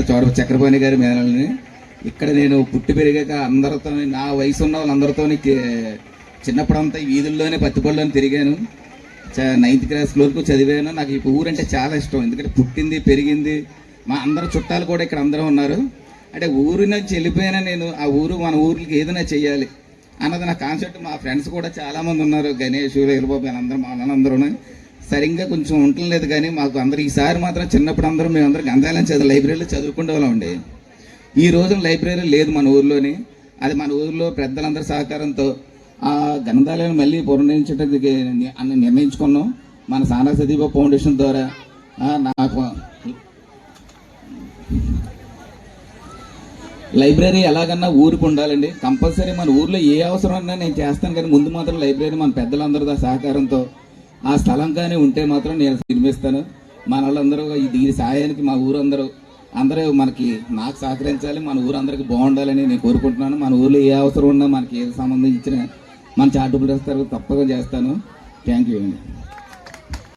చోడ చక్రపాణి గారి మేనల్ని. ఇక్కడ నేను పుట్టి పెరిగాక అందరితో నా వయసు ఉన్న వాళ్ళందరితో చిన్నప్పుడంతా ఈ వీధుల్లోనే పత్తిపళ్ళని తిరిగాను. చ- నైన్త్ క్లాస్ వరకు చదివాను. నాకు ఈ ఊరంటే చాలా ఇష్టం. ఎందుకంటే పుట్టింది పెరిగింది. మా అందరు చుట్టాలు కూడా ఇక్కడ అందరూ ఉన్నారు. అంటే ఊరి నుంచి వెళ్ళిపోయినా నేను ఆ ఊరు మన ఊర్లకి ఏదైనా చెయ్యాలి అన్నది నా కాన్సెప్ట్. మా ఫ్రెండ్స్ కూడా చాలామంది ఉన్నారు. గణేష్ వీరబాబు అందరూ మా అందరూ సరిగ్గా కొంచెం ఉండలేదు కానీ మాకు అందరు ఈసారి మాత్రం చిన్నప్పుడు అందరం మేము అందరం గంధాలం చదువు లైబ్రరీలో చదువుకుంటే వాళ్ళం అండి. ఈ రోజున లైబ్రరీ లేదు మన ఊర్లోని. అది మన ఊర్లో పెద్దలందరి సహకారంతో ఆ గ్రంథాలయాన్ని మళ్ళీ పునర్నిర్మించడానికి అన్ని నిర్ణయించుకున్నాం. మన సానా సదీప ఫౌండేషన్ ద్వారా. నాకు లైబ్రరీ ఎలాగన్నా ఊరికి ఉండాలండి. కంపల్సరీ మన ఊర్లో ఏ అవసరం అన్నా నేను చేస్తాను కానీ ముందు మాత్రం లైబ్రరీ మన పెద్దలందరితో సహకారంతో ఆ స్థలం కానీ ఉంటే మాత్రం నేను నిర్మిస్తాను మన వాళ్ళందరూ దీని సాయానికి మా ఊరందరూ అందరూ మనకి నాకు సహకరించాలి మన ఊరందరికీ బాగుండాలని నేను కోరుకుంటున్నాను. మన ఊర్లో ఏ అవసరం ఉన్నా మనకి ఏది సంబంధించిన మన చాటుబుల్ తప్పగా చేస్తాను. థ్యాంక్ యూ అండి.